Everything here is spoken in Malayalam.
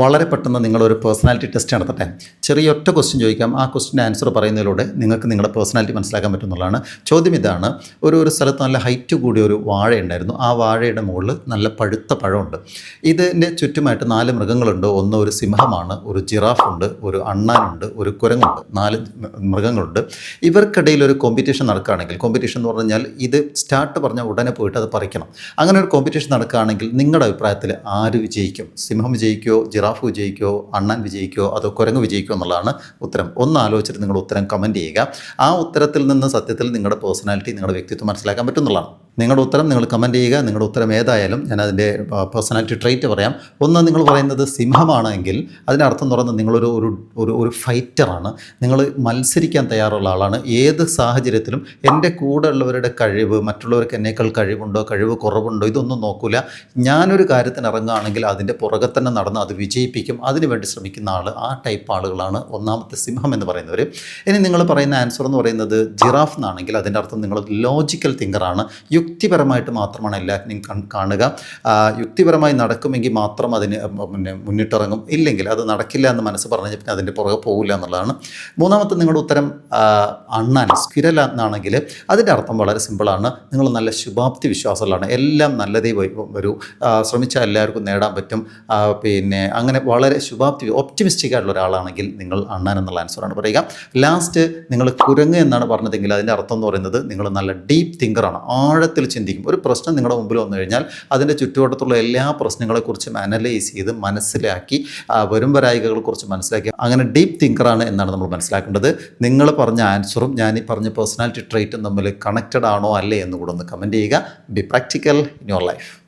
വളരെ പെട്ടെന്ന് നിങ്ങളൊരു പേഴ്സണാലിറ്റി ടെസ്റ്റ് നടത്തട്ടെ. ചെറിയ ഒറ്റ ക്വസ്റ്റ്യൻ ചോദിക്കാം. ആ ക്വസ്റ്റിന്റെ ആൻസർ പറയുന്നതിലൂടെ നിങ്ങൾക്ക് നിങ്ങളുടെ പേഴ്സണാലിറ്റി മനസ്സിലാക്കാൻ പറ്റുന്നതാണ് ചോദ്യം ഇതാണ്. ഒരു ഒരു സ്ഥലത്ത് നല്ല ഹൈറ്റ് കൂടിയ ഒരു വാഴ ഉണ്ടായിരുന്നു ആ വാഴയുടെ മുകളിൽ നല്ല പഴുത്ത പഴമുണ്ട്. ഇതിന്റെ ചുറ്റുമായിട്ട് നാല് മൃഗങ്ങളുണ്ട്. ഒന്ന് ഒരു സിംഹമാണ് ഒരു ജിറാഫുണ്ട് ഒരു അണ്ണാനുണ്ട് ഒരു കുരങ്ങുണ്ട്. നാല് മൃഗങ്ങളുണ്ട്. ഇവർക്കിടയിൽ ഒരു കോമ്പറ്റീഷൻ നടക്കുകയാണെങ്കിൽ കോമ്പറ്റീഷൻ എന്ന് പറഞ്ഞാൽ ഇത് സ്റ്റാർട്ട് പറഞ്ഞ ഉടനെ പോയിട്ട് അത് പറിക്കണം. അങ്ങനെ ഒരു കോമ്പറ്റീഷൻ നടക്കുകയാണെങ്കിൽ നിങ്ങളുടെ അഭിപ്രായത്തിൽ ആര് വിജയിക്കും? സിംഹം വിജയിക്കുമോ ജിറാഫ് വിജയിക്കുമോ അണ്ണൻ വിജയിക്കോ അതോ കുരങ്ങ് വിജയിക്കോ എന്നുള്ളതാണ് ഉത്തരം. ഒന്ന് ആലോചിച്ചിട്ട് നിങ്ങൾ ഉത്തരം കമന്റ് ചെയ്യുക. ആ ഉത്തരത്തിൽ നിന്ന് സത്യത്തിൽ നിങ്ങളുടെ പേഴ്സണാലിറ്റി നിങ്ങളുടെ വ്യക്തിത്വം മനസ്സിലാക്കാൻ പറ്റുന്നതാണ് നിങ്ങളുടെ ഉത്തരം നിങ്ങൾ കമന്റ് ചെയ്യുക. നിങ്ങളുടെ ഉത്തരം ഏതായാലും ഞാൻ അതിന്റെ പേഴ്സണാലിറ്റി ട്രേറ്റ് പറയാം. ഒന്ന് നിങ്ങൾ പറയുന്നത് സിംഹമാണെങ്കിൽ അതിനർത്ഥം എന്ന് പറയുന്നത് നിങ്ങളൊരു ഒരു ഒരു ഒരു ഫൈറ്ററാണ് നിങ്ങൾ മത്സരിക്കാൻ തയ്യാറുള്ള ആളാണ്. ഏത് സാഹചര്യത്തിലും എന്റെ കൂടെ ഉള്ളവരുടെ കഴിവ് മറ്റുള്ളവർക്ക് എന്നേക്കാൾ കഴിവുണ്ടോ കഴിവ് കുറവുണ്ടോ ഇതൊന്നും നോക്കൂല. ഞാനൊരു കാര്യത്തിന് ഇറങ്ങുകയാണെങ്കിൽ അതിന്റെ പുറകെ തന്നെ നടന്ന് അത് വിജയിപ്പിക്കും. അതിനുവേണ്ടി ശ്രമിക്കുന്ന ആൾ ആ ടൈപ്പ് ആളുകളാണ് ഒന്നാമത്തെ സിംഹം എന്ന് പറയുന്നവർ ഇനി നിങ്ങൾ പറയുന്ന ആൻസർ എന്ന് പറയുന്നത് ജിറാഫ് എന്നാണെങ്കിൽ അതിന്റെ അർത്ഥം നിങ്ങൾ ലോജിക്കൽ തിങ്കറാണ് യുക്തിപരമായിട്ട് മാത്രമാണ് എല്ലാറ്റിനെയും കാണുക. യുക്തിപരമായി നടക്കുമെങ്കിൽ മാത്രം അതിന് പിന്നെ മുന്നിട്ടിറങ്ങും. ഇല്ലെങ്കിൽ അത് നടക്കില്ല എന്ന് മനസ്സ് പറഞ്ഞു പിന്നെ അതിന്റെ പുറകെ പോകില്ല എന്നുള്ളതാണ്. മൂന്നാമത്തെ നിങ്ങളുടെ ഉത്തരം അണ്ണാൻ സ്ഥിര എന്നാണെങ്കിൽ അതിന്റെ അർത്ഥം വളരെ സിമ്പിളാണ്. നിങ്ങൾ നല്ല ശുഭാപ്തി വിശ്വാസമുള്ളതാണ്. എല്ലാം നല്ലതേ വരൂ. ശ്രമിച്ചാൽ എല്ലാവർക്കും നേടാൻ പറ്റും. പിന്നെ അങ്ങനെ വളരെ ശുഭാപ്തി ഒപ്റ്റിമിസ്റ്റിക് ആയിട്ടുള്ള ഒരാളാണെങ്കിൽ നിങ്ങൾ അണ്ണാൻ എന്നുള്ള ആൻസറാണ് പറയുക. ലാസ്റ്റ് നിങ്ങൾ കുരങ്ങ് എന്നാണ് പറഞ്ഞതെങ്കിൽ അതിന്റെ അർത്ഥം എന്ന് പറയുന്നത് നിങ്ങൾ നല്ല ഡീപ്പ് തിങ്കറാണ്. ആഴത്തിൽ ചിന്തിക്കും. ഒരു പ്രശ്നം നിങ്ങളുടെ മുമ്പിൽ വന്നു കഴിഞ്ഞാൽ അതിന്റെ ചുറ്റുവട്ടത്തുള്ള എല്ലാ പ്രശ്നങ്ങളെക്കുറിച്ചും അനലൈസ് ചെയ്ത് മനസ്സിലാക്കി വരും വരായികകളെക്കുറിച്ച് മനസ്സിലാക്കി. അങ്ങനെ ഡീപ്പ് തിങ്കറാണ് എന്നാണ് നമ്മൾ മനസ്സിലാക്കേണ്ടത്. നിങ്ങൾ പറഞ്ഞ ആൻസറും ഞാൻ ഈ പറഞ്ഞ പേഴ്സണാലിറ്റി ട്രേറ്റും തമ്മിൽ കണക്റ്റഡ് ആണോ അല്ലേ എന്ന് കൂടെ ഒന്ന് കമന്റ് ചെയ്യുക. Be practical in your life